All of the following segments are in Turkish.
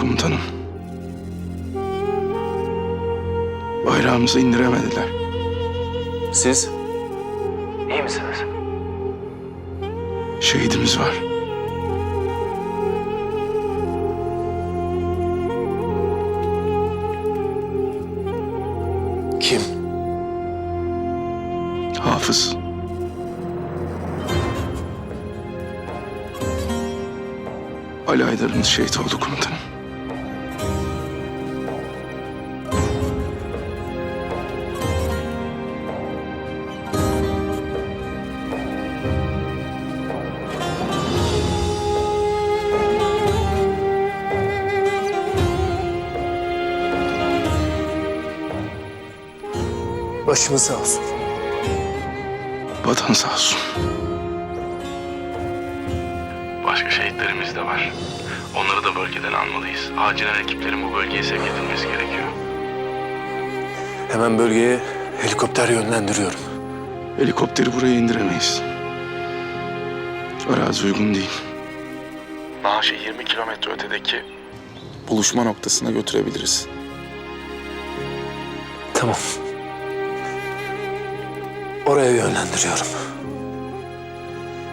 Komutanım. Bayrağımızı indiremediler. Siz? İyi misiniz? Şehidimiz var. Kim? Hafız. Ali Aydar'ımız şehit oldu komutanım. Başımız sağ olsun. Vatan sağ olsun. Başka şehitlerimiz de var. Onları da bölgeden almalıyız. Acilen ekiplerin bu bölgeye sevk edilmesi gerekiyor. Hemen bölgeye helikopter yönlendiriyorum. Helikopteri buraya indiremeyiz. Arazi uygun değil. Naaşı 20 kilometre ötedeki buluşma noktasına götürebiliriz. Tamam. Oraya yönlendiriyorum.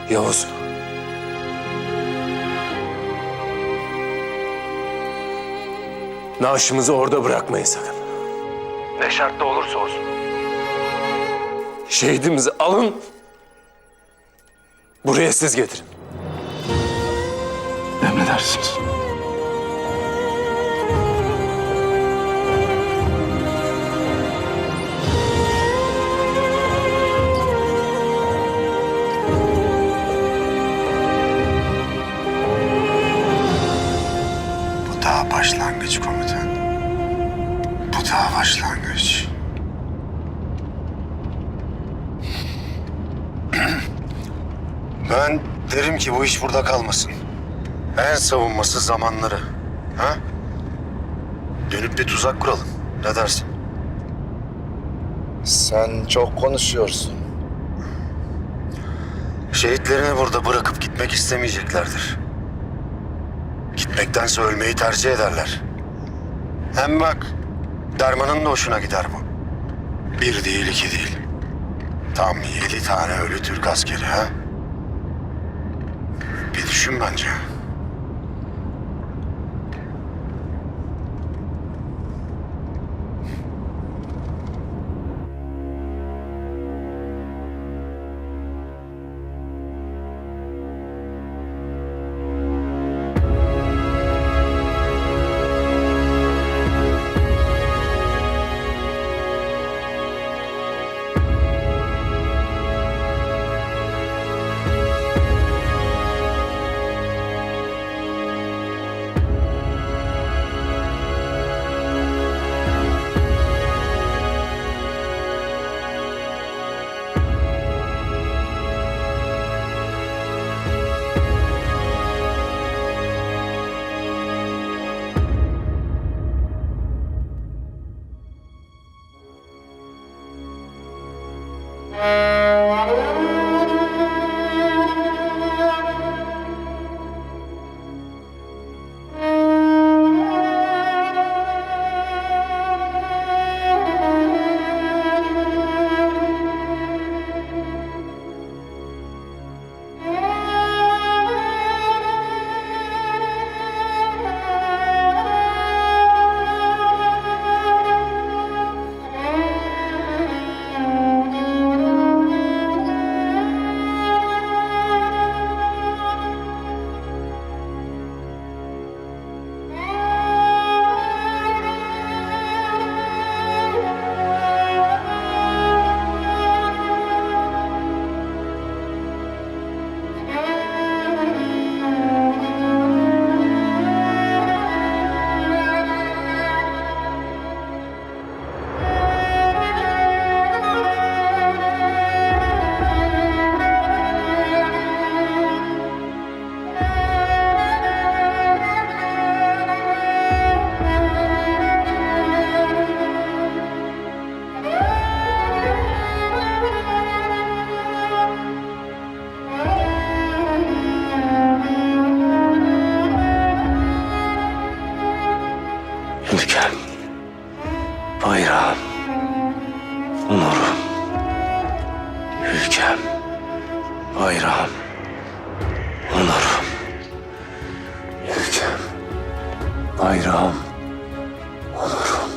Yavuz. Naaşımızı orada bırakmayın sakın. Ne şartta olursa olsun. Şehidimizi alın. Buraya siz getirin. Emredersiniz. Başlangıç komutan. Bu daha başlangıç. Ben derim ki bu iş burada kalmasın. En savunması zamanları. Ha? Dönüp bir tuzak kuralım. Ne dersin? Sen çok konuşuyorsun. Şehitlerini burada bırakıp gitmek istemeyeceklerdir. Gitmektense ölmeyi tercih ederler. Hem bak, dermanın da hoşuna gider bu. Bir değil, iki değil. Tam yedi tane ölü Türk askeri ha? Bir düşün bence. Bayrağım, onurum. Ülkem, bayrağım, onurum.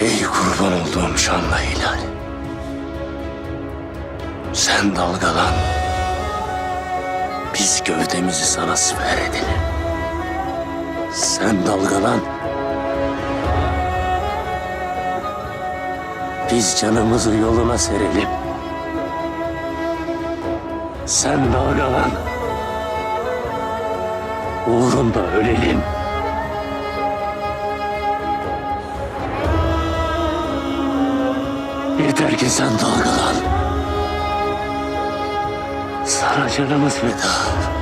Ey kurban olduğum şanla hilal. Sen dalgalan. Biz gövdemizi sana siper edelim. Sen dalgalan. Biz canımızı yoluna serelim. Sen dalgalan. Uğrunda ölelim. Yeter ki sen dalgalan. Sana canımız feda.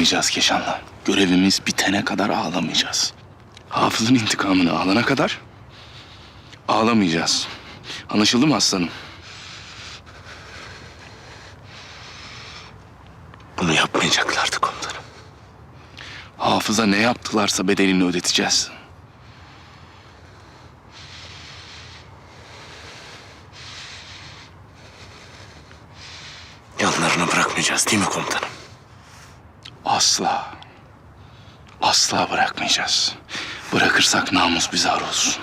Ağlamayacağız Keşan'la. Görevimiz bitene kadar ağlamayacağız. Hafız'ın intikamını alana kadar ağlamayacağız. Anlaşıldı mı aslanım? Bunu yapmayacaklardı komutanım. Hafız'a ne yaptılarsa bedelini ödeteceğiz. Yanlarına bırakmayacağız değil mi komutanım? Asla. Asla bırakmayacağız. Bırakırsak namus bize ar olsun.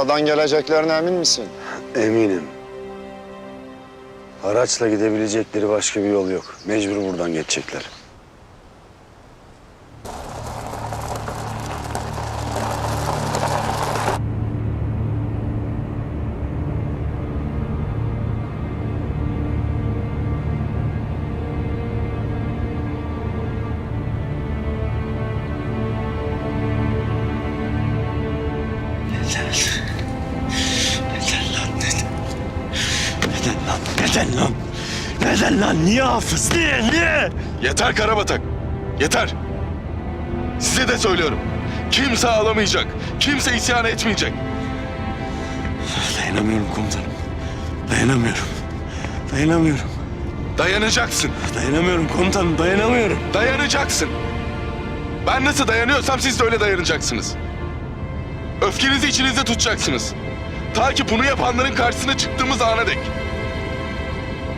Buradan geleceklerine emin misin? Eminim. Araçla gidebilecekleri başka bir yol yok. Mecbur buradan geçecekler. Neden Neden lan? Neden lan? Niye hafız? Niye? Niye? Yeter Karabatak. Yeter. Size de söylüyorum. Kimse ağlamayacak. Kimse isyan etmeyecek. Dayanamıyorum komutanım. Dayanamıyorum. Dayanamıyorum. Dayanacaksın. Dayanamıyorum komutanım. Dayanamıyorum. Dayanacaksın. Ben nasıl dayanıyorsam siz de öyle dayanacaksınız. Öfkenizi içinizde tutacaksınız. Ta ki bunu yapanların karşısına çıktığımız ana dek.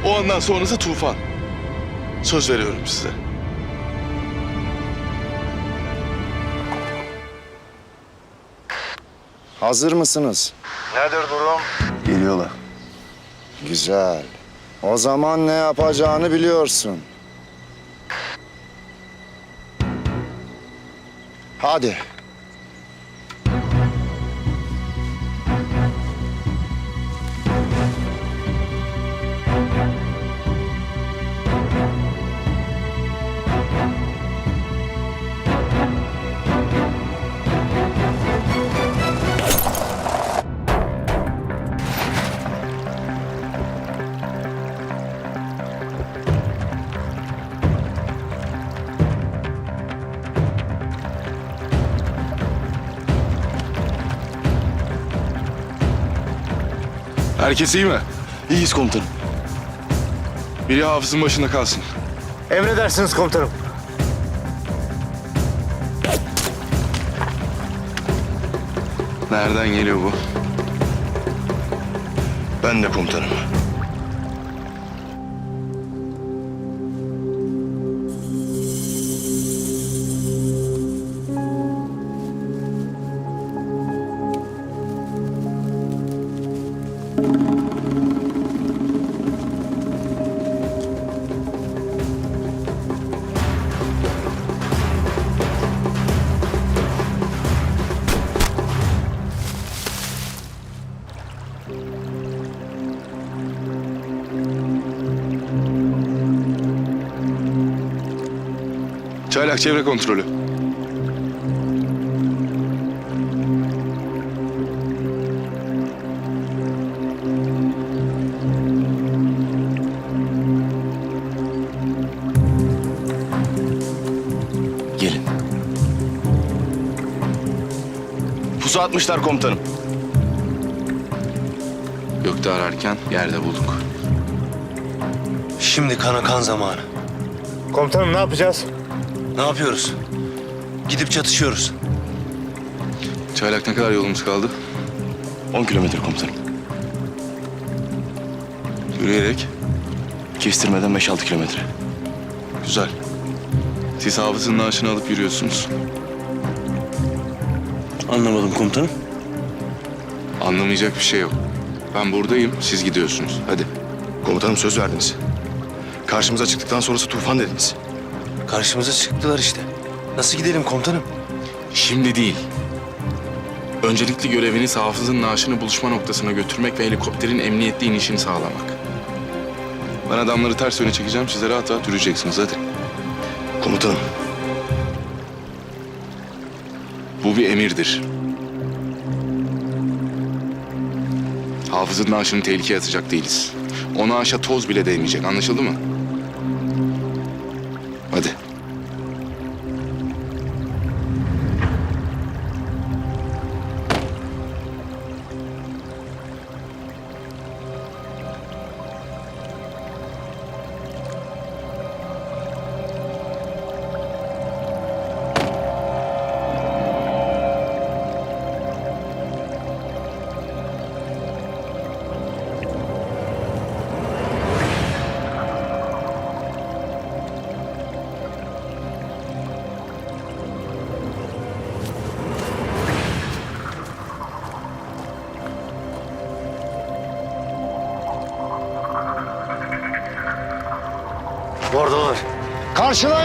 O andan sonrası tufan. Söz veriyorum size. Hazır mısınız? Nedir durum? Geliyorlar. Güzel. O zaman ne yapacağını biliyorsun. Hadi. Herkes iyi mi? İyiyiz komutanım. Biri hafızın başında kalsın. Emredersiniz komutanım. Nereden geliyor bu? Ben de komutanım. Çaylak çevre kontrolü. Gelin. Pusu atmışlar komutanım. Gökte ararken yerde bulduk. Şimdi kana kan zamanı. Komutanım ne yapacağız? Ne yapıyoruz? Gidip çatışıyoruz. Çaylak ne kadar yolumuz kaldı? 10 kilometre komutanım. Yürüyerek. Kestirmeden 5-6 kilometre. Güzel. Siz hafızın naaşını alıp yürüyorsunuz. Anlamadım komutanım. Anlamayacak bir şey yok. Ben buradayım, siz gidiyorsunuz. Hadi. Komutanım söz verdiniz. Karşımıza çıktıktan sonrası tufan dediniz. Karşımıza çıktılar işte. Nasıl gidelim komutanım? Şimdi değil. Öncelikli göreviniz hafızın naaşını buluşma noktasına götürmek ve helikopterin emniyetli inişini sağlamak. Ben adamları ters yöne çekeceğim, siz de rahat rahat yürüyeceksiniz. Hadi. Komutanım. Bu bir emirdir. Hafızın naaşını tehlikeye atacak değiliz. O naaşa toz bile değmeyecek, anlaşıldı mı? Karşılayın.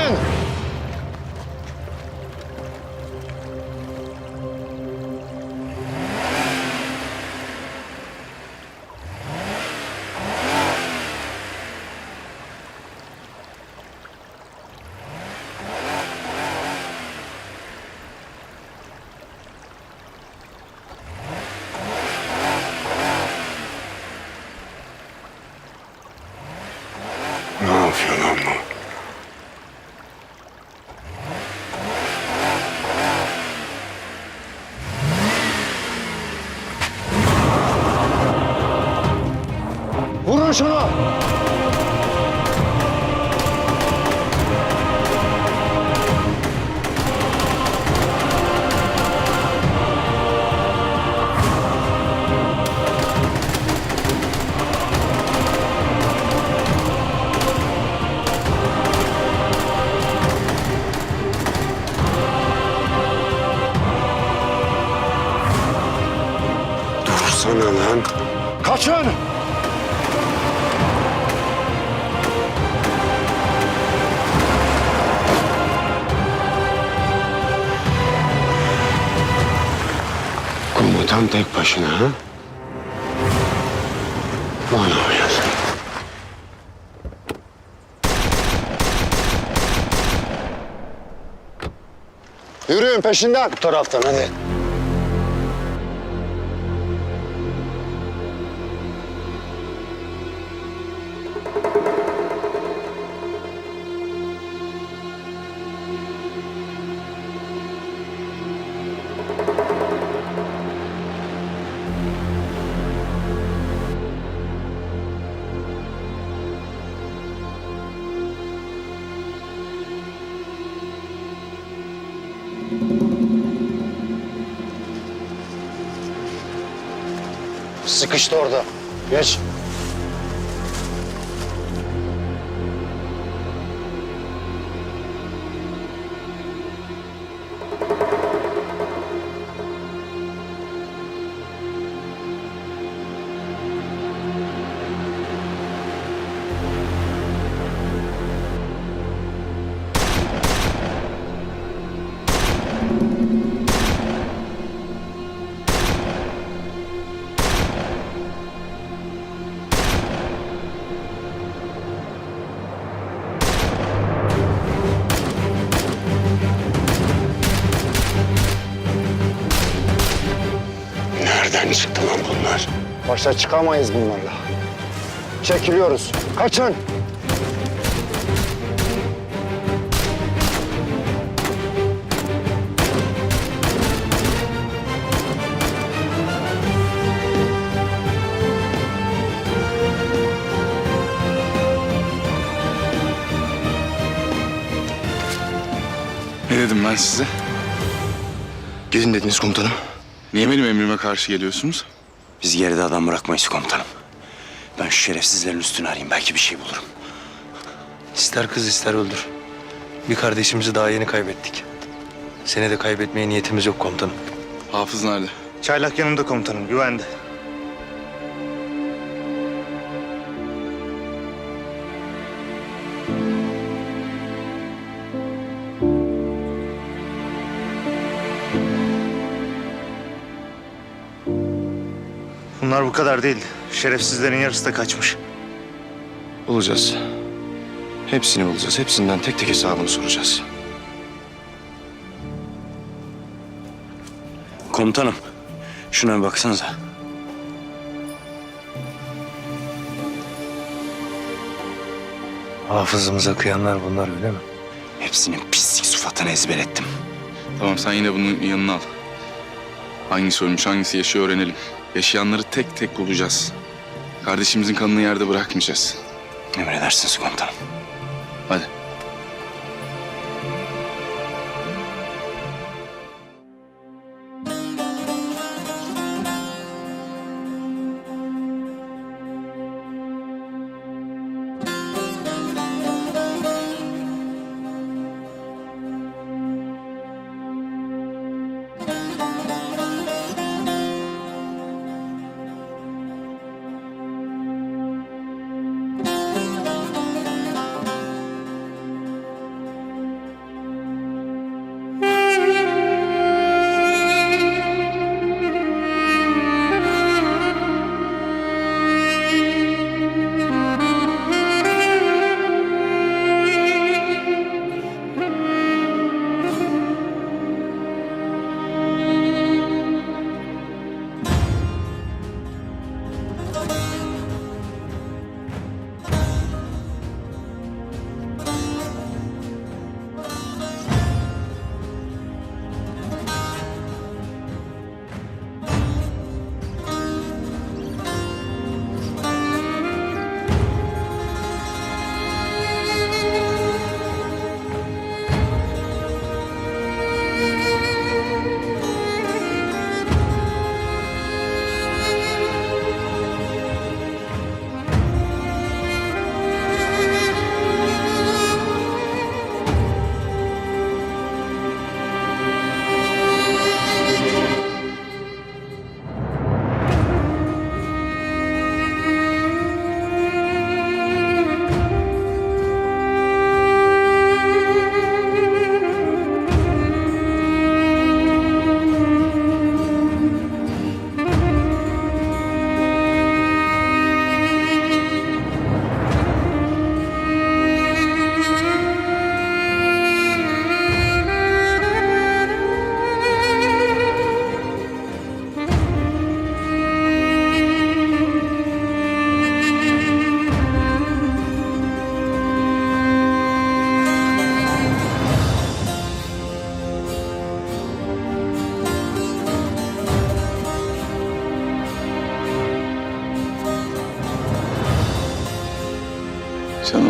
Dursana lan. Kaçın. Komutan tek başına ha? Bana yazık. Yürüyün peşinden. Bu taraftan hadi. Sıkıştı orada. Geç. Başa çıkamayız bunlarla. Çekiliyoruz. Kaçın. Ne dedim ben size? Gidin dediniz komutanım. Niye benim emrime karşı geliyorsunuz? Biz geride adam bırakmayız komutanım. Ben şu şerefsizlerin üstünü arayayım. Belki bir şey bulurum. İster kız ister öldür. Bir kardeşimizi daha yeni kaybettik. Seni de kaybetmeye niyetimiz yok komutanım. Hafız nerede? Çaylak yanımda komutanım, güvende. Bunlar bu kadar değil. Şerefsizlerin yarısı da kaçmış. Bulacağız. Hepsini bulacağız. Hepsinden tek tek hesabını soracağız. Komutanım, şuna bir baksanıza. Hafızımıza kıyanlar bunlar öyle mi? Hepsinin pislik sıfatını ezber ettim. Tamam sen yine bunun yanına al. Hangisi ölmüş hangisi yaşıyor öğrenelim. Yaşayanları tek tek bulacağız. Kardeşimizin kanını yerde bırakmayacağız. Emredersiniz komutanım. Hadi.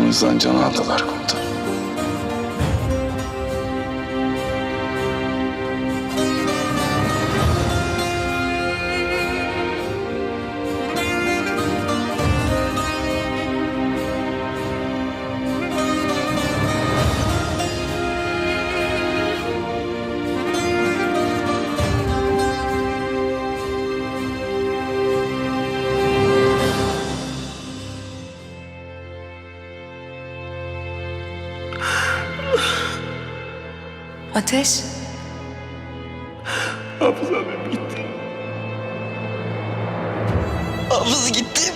Canımızdan can aldılar komutanım. Ateş. Hafız gitti.